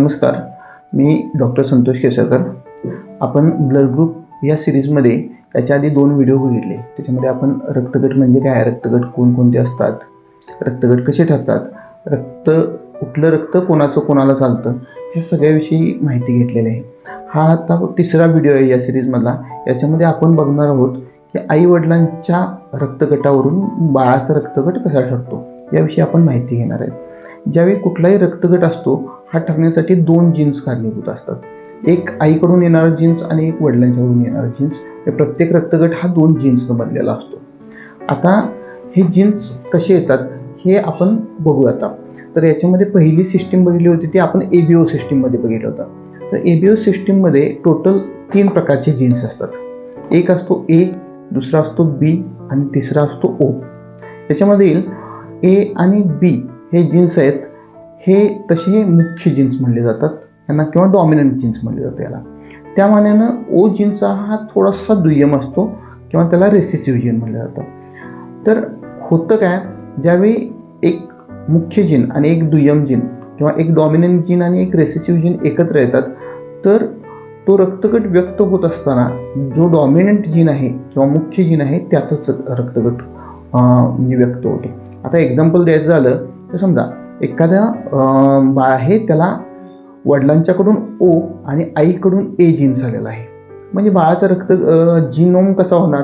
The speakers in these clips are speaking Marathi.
नमस्कार मी डॉक्टर संतोष केसरकर. आपण ब्लड ग्रुप या सिरीजमध्ये याच्या आधी दोन व्हिडिओ बघितले. त्याच्यामध्ये आपण रक्तगट म्हणजे काय? रक्तगट कोणकोणते असतात? रक्तगट कसे ठरतात? रक्त कुठलं रक्त कोणाचं कोणाला चालतं? ह्या सगळ्याविषयी माहिती घेतलेली आहे. हा आता तिसरा व्हिडिओ आहे या सिरीजमधला. याच्यामध्ये आपण बघणार आहोत की आई वडिलांच्या रक्तगटावरून बाळाचा रक्तगट कसा ठरतो? याविषयी आपण माहिती घेणार आहे ज्यावेळी कुठलाही रक्तगट असतो हा ठरण्यासाठी दोन जीन्स कारणीभूत असतात. एक आईकडून येणारा जीन्स आणि एक वडिलांच्याकडून येणारा जीन्स हे प्रत्येक रक्तगट हा दोन जीन्सनं बनलेला असतो. आता हे जीन्स कसे येतात हे आपण बघू आता. तर याच्यामध्ये पहिली सिस्टीम बघितली होती ती आपण ए बी ओ सिस्टीममध्ये बघितलं होतं. तर ए बी ओ सिस्टीममध्ये टोटल तीन प्रकारचे जीन्स असतात. एक असतो ए दुसरा असतो बी आणि तिसरा असतो ओ याच्यामधील ए आणि बी हे जीन्स आहेत हे तसे मुख्य जीन्स म्हणले जातात. यांना किंवा डॉमिनंट जीन्स म्हणले जातं याला. त्या मानानं ओ जीन्सचा हा थोडासा दुय्यम असतो किंवा त्याला रेसिसिव्ह जीन म्हणलं जातं. तर होतं काय? ज्यावेळी एक मुख्य जीन आणि एक दुय्यम जीन किंवा एक डॉमिनंट जीन आणि एक रेसिसिव्ह जीन एकत्र येतात तर तो रक्तगट व्यक्त होत असताना जो डॉमिनंट जीन आहे किंवा मुख्य जीन आहे त्याचाच रक्तगट म्हणजे व्यक्त होतो. आता एक्झाम्पल द्यायचं झालं तर समजा एखाद्या बाळ आहे त्याला वडिलांच्याकडून ओ आणि आईकडून ए जीन्स आलेला आहे. म्हणजे बाळाचं रक्त जीनोम कसा होणार?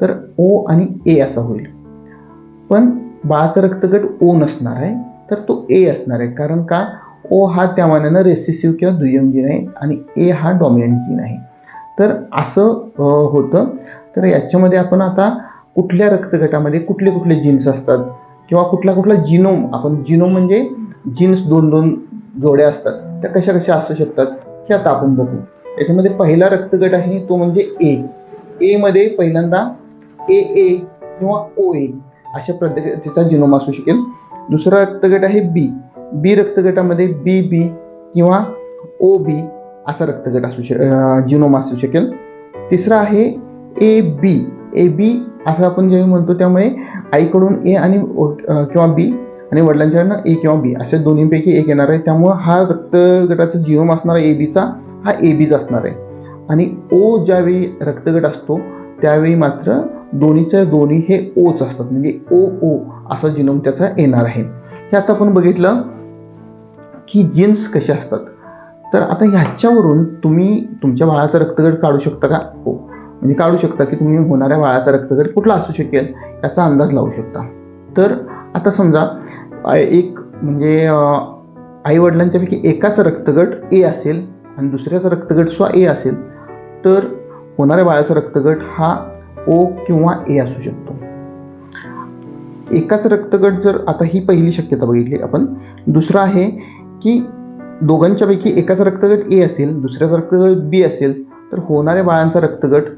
तर ओ आणि ए असा होईल. पण बाळाचा रक्तगट ओ नसणार आहे तर तो ए असणार आहे. कारण का? ओ हा त्या मानानं रेसिसिव्ह किंवा दुय्यम जीन आहे आणि ए हा डॉमिनंट जीन आहे. तर असं होतं. तर याच्यामध्ये आपण आता कुठल्या रक्तगटामध्ये कुठले कुठले जीन्स असतात? किंवा कुठला कुठला जिनोम आपण जिनोम म्हणजे जीन्स दोन दोन जोड्या असतात. त्या कशा कशा असू शकतात हे आता आपण बघू. याच्यामध्ये पहिला रक्तगट आहे तो म्हणजे ए ए मध्ये पहिल्यांदा ए ए किंवा ओ ए अशा प्रत्येकाचा जिनोम असू शकेल. दुसरा रक्तगट आहे बी बी रक्तगटामध्ये बी बी किंवा ओ बी असा रक्तगट असू शक जिनोम असू शकेल. तिसरा आहे ए बी ए बी असं आपण जेव्हा म्हणतो त्यामुळे आईकडून ए आणि किंवा बी आणि वडिलांच्याकडनं ए किंवा बी अशा दोन्हीपैकी एक येणार आहे. त्यामुळं हा रक्तगटाचा जिनोम असणारा ए बीचा हा ए बीच असणार आहे. आणि ओ ज्यावेळी रक्तगट असतो त्यावेळी मात्र दोन्हीच्या दोन्ही हे ओच असतात. म्हणजे ओ ओ असा जिनोम त्याचा येणार आहे. हे आता आपण बघितलं की जीन्स कसे असतात. तर आता ह्याच्यावरून तुम्ही तुमच्या बाळाचा रक्तगट काढू शकता का? हो. म्हणजे काढू शकता की तुम्ही होणाऱ्या बाळाचा रक्तगट कुठला असू शकेल याचा अंदाज लावू शकता. तर आता समजा एक म्हणजे आई वडिलांच्यापैकी एकाचा रक्तगट ए असेल आणि दुसऱ्याचा रक्तगट स्वा ए असेल तर होणाऱ्या बाळाचा रक्तगट हा ओ किंवा ए असू शकतो. एकाच रक्तगट जर आता ही पहिली शक्यता बघितली आपण दुसरं आहे की दोघांच्यापैकी एकाचा रक्तगट ए असेल दुसऱ्याचा रक्तगट बी असेल तर होणाऱ्या बाळांचा रक्तगट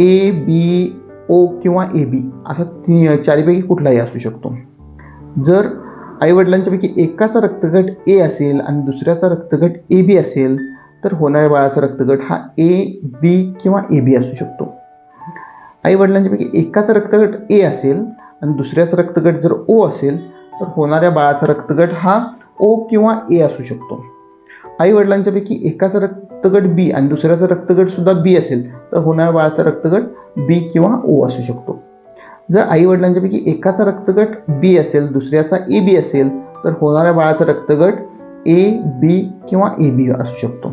ए बी ओ किंवा ए बी असा ती चारीपैकी कुठलाही असू शकतो. जर आईवडिलांच्यापैकी एकाचा रक्तगट ए असेल आणि दुसऱ्याचा रक्तगट ए बी असेल तर होणाऱ्या बाळाचा रक्तगट हा ए बी किंवा ए बी असू शकतो. आईवडिलांच्यापैकी एकाचा रक्तगट ए असेल आणि दुसऱ्याचा रक्तगट जर ओ असेल तर होणाऱ्या बाळाचा रक्तगट हा ओ किंवा ए असू शकतो. आईवडिलांच्यापैकी एकाचा रक्तगट बी आणि दुसऱ्याचा रक्तगट सुद्धा बी असेल तर होणाऱ्या बाळाचा रक्तगट बी किंवा ओ असू शकतो. जर आई वडिलांच्यापैकी एकाचा रक्तगट बी असेल दुसऱ्याचा ए बी असेल तर होणाऱ्या बाळाचा रक्तगट ए बी किंवा ए बी असू शकतो.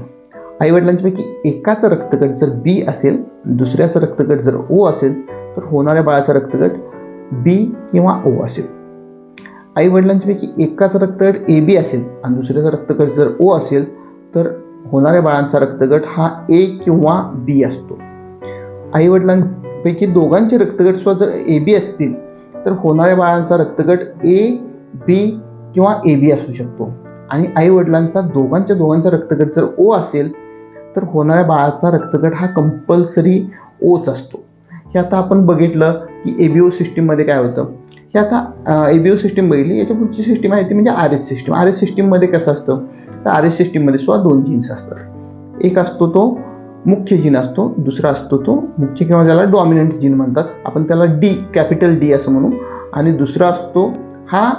आई वडिलांच्यापैकी एकाचा रक्तगट जर बी असेल दुसऱ्याचा रक्तगट जर ओ असेल तर होणाऱ्या बाळाचा रक्तगट बी किंवा ओ असेल. आई वडिलांच्यापैकी एकाचा रक्तगट ए बी असेल आणि दुसऱ्याचा रक्तगट जर ओ असेल तर होणाऱ्या बाळांचा रक्तगट हा ए किंवा बी असतो. आई वडिलांपैकी दोघांचे रक्तगट सुद्धा जर ए बी असतील तर होणाऱ्या बाळांचा रक्तगट ए बी किंवा ए बी असू शकतो. आणि आई वडिलांचा दोघांच्या दोघांचा रक्तगट जर ओ असेल तर होणाऱ्या बाळाचा रक्तगट हा कंपल्सरी ओच असतो. हे आता आपण बघितलं की ए बी ओ सिस्टीममध्ये काय होतं? हे आता ए बी ओ सिस्टीम बघितली याच्या पुढची सिस्टीम आहे ती म्हणजे R S system R S सिस्टीममध्ये कसं असतं? तर आर एस सिस्टीममध्ये सुद्धा दोन जीन्स असतात. एक असतो तो मुख्य जीन असतो दुसरा असतो तो मुख्य किंवा त्याला डॉमिनंट जीन म्हणतात. आपण त्याला डी कॅपिटल डी असं म्हणू. आणि दुसरा असतो हा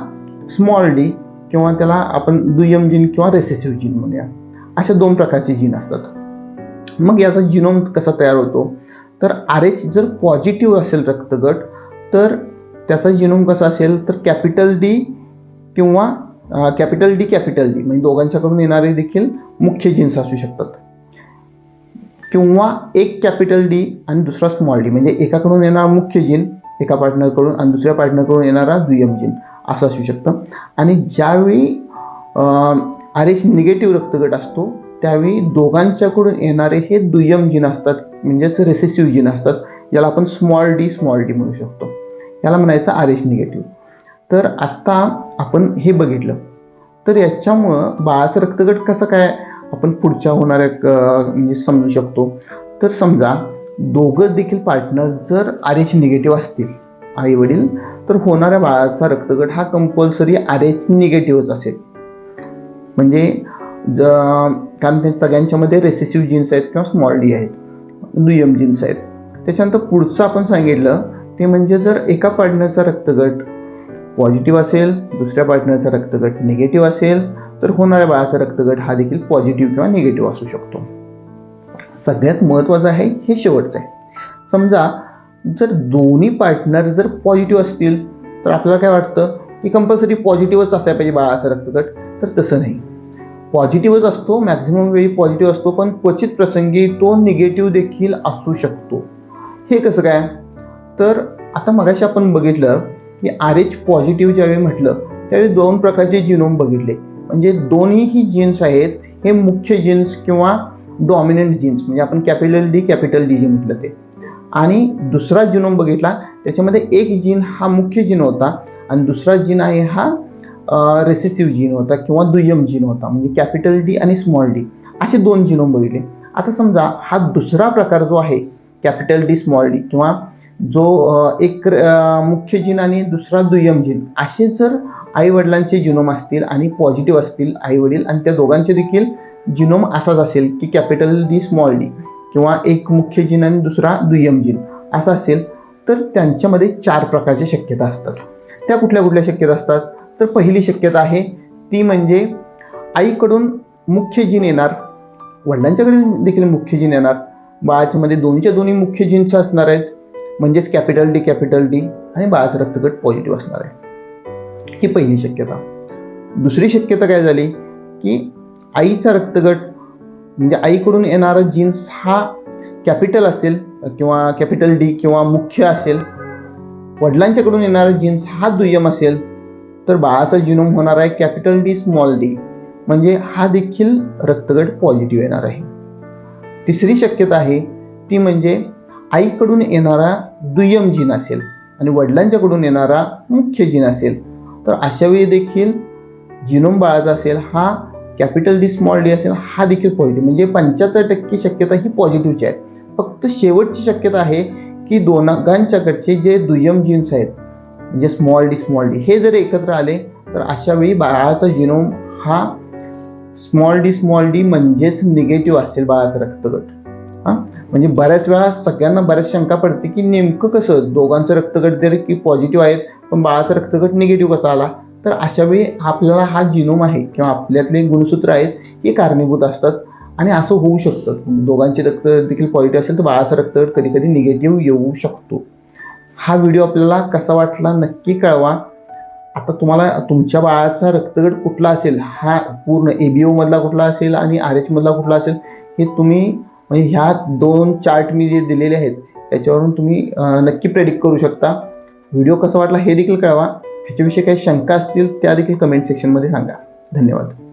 स्मॉल डी किंवा त्याला आपण दुय्यम जीन किंवा रेसेसिव्ह जीन म्हणूया. अशा दोन प्रकारचे जीन असतात. मग याचा जिनोम कसा तयार होतो? तर आर एच जर पॉझिटिव्ह असेल रक्तगट तर त्याचा जिनोम कसा असेल? तर कॅपिटल डी किंवा कॅपिटल डी कॅपिटल डी म्हणजे दोघांच्याकडून येणारे देखील मुख्य जीन्स असू शकतात. किंवा एक कॅपिटल डी आणि दुसरा स्मॉल डी म्हणजे एकाकडून येणारा मुख्य जीन एका पार्टनरकडून आणि दुसऱ्या पार्टनरकडून येणारा दुय्यम जीन असं असू शकतं. आणि ज्यावेळी आर एच निगेटिव्ह रक्तगट असतो त्यावेळी दोघांच्याकडून येणारे हे दुय्यम जीन असतात म्हणजेच रेसेसिव्ह जीन असतात ज्याला आपण स्मॉल डी स्मॉल डी म्हणू शकतो. याला म्हणायचं आर एच निगेटिव्ह तर आत्ता आपण हे बघितलं. तर याच्यामुळं बाळाचं रक्तगट कसं काय आपण पुढच्या होणाऱ्या म्हणजे समजू शकतो. तर समजा दोघं देखील पार्टनर जर आर एच निगेटिव्ह असतील आई वडील तर होणाऱ्या बाळाचा रक्तगट हा कंपल्सरी आर एच निगेटिव्हच असेल. म्हणजे ज- कारण ते सगळ्यांच्यामध्ये रेसेसिव्ह जीन्स आहेत किंवा स्मॉल डी आहेत दुय्यम जीन्स आहेत. त्याच्यानंतर पुढचं आपण सांगितलं ते म्हणजे जर एका पार्टनरचा रक्तगट पॉझिटिव्ह असेल दुसऱ्या पार्टनरचा रक्तगट निगेटिव्ह असेल तर होणाऱ्या बाळाचा रक्तगट हा देखील पॉझिटिव्ह किंवा निगेटिव्ह असू शकतो. सगळ्यात महत्त्वाचं आहे हे शेवटचं आहे. समजा जर दोन्ही पार्टनर जर पॉझिटिव्ह असतील तर आपल्याला काय वाटतं? की कंपल्सरी पॉझिटिव्हच असायला पाहिजे बाळाचा रक्तगट. तर तसं नाही. पॉझिटिव्हच असतो मॅक्झिमम वेळी पॉझिटिव्ह असतो पण क्वचित प्रसंगी तो निगेटिव्ह देखील असू शकतो. हे कसं काय? तर आता मगाशी आपण बघितलं की आर एच पॉझिटिव्ह ज्यावेळी म्हटलं त्यावेळी दोन प्रकारचे जिनोम बघितले. म्हणजे दोन्हीही जीन्स आहेत हे मुख्य जीन्स किंवा डॉमिनंट जीन्स म्हणजे आपण capital D capital D J म्हटलं ते. आणि दुसरा जिनोम बघितला त्याच्यामध्ये एक जीन हा मुख्य जीन होता आणि दुसरा जीन आहे हा रेसेसिव्ह जीन होता किंवा दुय्यम जीन होता म्हणजे कॅपिटल डी आणि स्मॉल डी असे दोन जिनोम बघितले. आता समजा हा दुसरा प्रकार जो आहे कॅपिटल डी स्मॉल डी किंवा जो एक मुख्य जीन आणि दुसरा दुय्यम जीन असे जर आई वडिलांचे जिनोम असतील आणि पॉझिटिव्ह असतील आई वडील आणि त्या दोघांचे देखील जिनोम असाच असेल की कॅपिटल डी स्मॉल डी किंवा एक मुख्य जीन आणि दुसरा दुय्यम जीन असा असेल तर त्यांच्यामध्ये चार प्रकारच्या शक्यता असतात. त्या कुठल्या कुठल्या शक्यता असतात? तर पहिली शक्यता आहे ती म्हणजे आईकडून मुख्य जीन येणार वडिलांच्याकडे देखील मुख्य जीन येणार बाळाच्यामध्ये दोनच्या दोन्ही मुख्य जीन्स असणार आहेत म्हणजेच कॅपिटल डी कॅपिटल डी आणि बाळाचं रक्तगट पॉझिटिव्ह असणार आहे. ही पहिली शक्यता. दुसरी शक्यता काय झाली? की आईचा रक्तगट म्हणजे आईकडून येणारा जीन्स हा कॅपिटल असेल किंवा कॅपिटल डी किंवा मुख्य असेल वडिलांच्याकडून येणारा जीन्स हा दुय्यम असेल तर बाळाचा जिनोम होणार आहे कॅपिटल डी स्मॉल डी म्हणजे हा देखील रक्तगट पॉझिटिव्ह येणार आहे. तिसरी शक्यता आहे ती म्हणजे आईकडून येणारा दुय्यम जीन असेल आणि वडिलांच्याकडून येणारा मुख्य जीन असेल. तर अशा वेळी देखील जिनोम बाळाचा असेल हा कॅपिटल डी स्मॉल डी असेल हा देखील पॉझिटिव्ह म्हणजे पंच्याहत्तर टक्के शक्यता ही पॉझिटिव्हची आहे. फक्त शेवटची शक्यता आहे की दोघांच्याकडचे जे दुय्यम जीन्स आहेत म्हणजे स्मॉल डी स्मॉल डी हे जर एकत्र आले तर अशा वेळी बाळाचा जिनोम हा स्मॉल डी स्मॉल डी म्हणजेच निगेटिव्ह असेल बाळाचा रक्तगट. हां? म्हणजे बऱ्याच वेळा सगळ्यांना बऱ्याच शंका पडते की नेमकं कसं दोघांचं रक्तगट जरी की पॉझिटिव्ह आहेत पण बाळाचा रक्तगट निगेटिव्ह कसा आला? तर अशा वेळी आपल्याला हा जिनोम आहे किंवा आपल्यातले गुणसूत्र आहेत हे कारणीभूत असतात. आणि असं होऊ शकतं. दोघांचे रक्त देखील पॉझिटिव्ह असेल तर बाळाचा रक्तगट कधी कधी निगेटिव्ह येऊ शकतो. हा व्हिडिओ आपल्याला कसा वाटला नक्की कळवा. आता तुम्हाला तुमच्या बाळाचा रक्तगट कुठला असेल हा पूर्ण ए बी ओमधला कुठला असेल आणि आर एचमधला कुठला असेल हे तुम्ही म्हणजे ह्या दोन चार्ट मी जे दिलेले आहेत त्याच्यावरून तुम्ही नक्की प्रेडिक्ट करू शकता. व्हिडिओ कसा वाटला हे देखील कळवा. ह्याच्याविषयी काही शंका असतील त्या देखील कमेंट सेक्शनमध्ये सांगा. धन्यवाद.